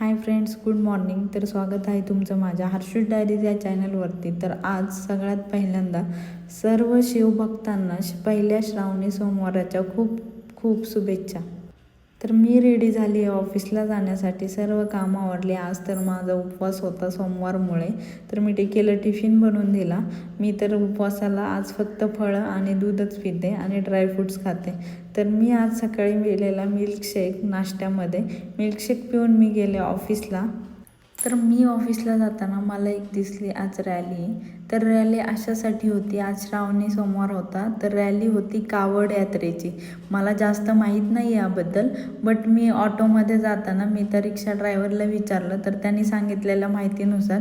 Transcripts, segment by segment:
Hi friends good morning. तर स्वागत आहे तुमचं माझ्या हर्षूट डायरीज या चॅनलवरती. तर आज सगळ्यात पहिल्यांदा सर्व शिवभक्तांना श- पहिल्या श्रावणी सोमवाराच्या खूप खूप शुभेच्छा. तर मी रेडी झाली आहे ऑफिसला जाण्यासाठी. सर्व कामं आवडले आज तर माझा उपवास होता सोमवारमुळे. तर मी ते केलं टिफिन बनवून दिला. मी तर उपवासाला आज फक्त फळं आणि दूधच पिते आणि ड्रायफ्रूट्स खाते. तर मी आज सकाळी गेलेला मिल्कशेक नाश्त्यामध्ये. मिल्कशेक पिऊन मी गेले ऑफिसला तर मी ऑफिसला जाताना मला एक दिसली आज रॅली. तर रॅली अशासाठी होती. आज श्रावणी सोमवार होता. तर रॅली होती कावड यात्रेची. मला जास्त माहीत नाही याबद्दल बट मी ऑटोमध्ये जाताना मी त्या रिक्षा ड्रायव्हरला विचारलं. तर त्यांनी सांगितलेल्या माहितीनुसार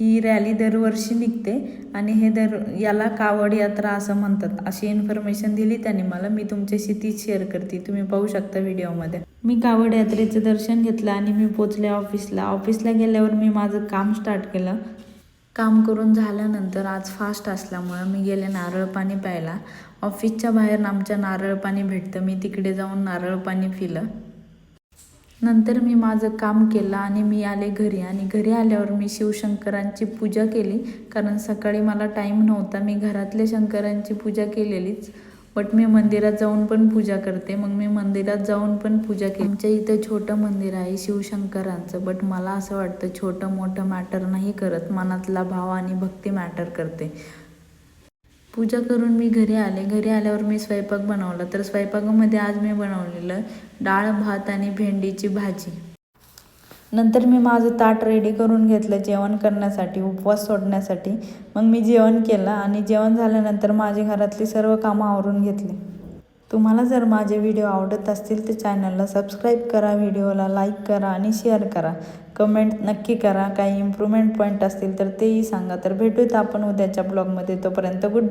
ही रॅली दरवर्षी निघते आणि हे दर याला कावड यात्रा असं म्हणतात. अशी इन्फॉर्मेशन दिली त्यांनी मला. मी तुमच्याशी तीच शेअर करते. तुम्ही पाहू शकता व्हिडिओमध्ये मी कावड यात्रेचं दर्शन घेतलं आणि मी पोचले ऑफिसला. ऑफिसला गेल्यावर मी माझं काम स्टार्ट केलं. काम करून झाल्यानंतर आज फास्ट असल्यामुळं मी गेले नारळ पाणी प्यायला. ऑफिसच्या बाहेर आमच्या नारळ पाणी भेटतं. मी तिकडे जाऊन नारळ पाणी पिलं. नंतर मी माझं काम केलं आणि मी आले घरी. आणि घरी आल्यावर मी शिवशंकरांची पूजा केली. कारण सकाळी मला टाईम नव्हता. मी घरातल्या शंकरांची पूजा केलेलीच. बट मी मंदिरात जाऊन पण पूजा करते. मग मी मंदिरात जाऊन पण पूजा केली. आमच्या इथं छोटं मंदिर आहे शिवशंकरांचं बट मला असं वाटतं छोटं मोठं मॅटर नाही करत. मनातला भाव आणि भक्ती मॅटर करते. पूजा करून मी घरी आले. घरी आल्यावर मी स्वयंपाक बनवला. तर स्वयंपाकामध्ये आज मी बनवलेलं डाळ भात आणि भेंडीची भाजी. नंतर मी माझं ताट रेडी करून घेतलं जेवण करण्यासाठी उपवास सोडण्यासाठी. मग मी जेवण केलं आणि जेवण झाल्यानंतर माझी घरातली सर्व कामं आवरून घेतली. तुम्हाला जर माझे व्हिडिओ आवडत असतील तर चॅनलला सबस्क्राईब करा व्हिडिओला लाईक करा आणि शेअर करा. कमेंट नक्की करा. काही इम्प्रूव्हमेंट पॉईंट असतील तर तेही सांगा. तर भेटूत आपण उद्याच्या ब्लॉगमध्ये तोपर्यंत गुड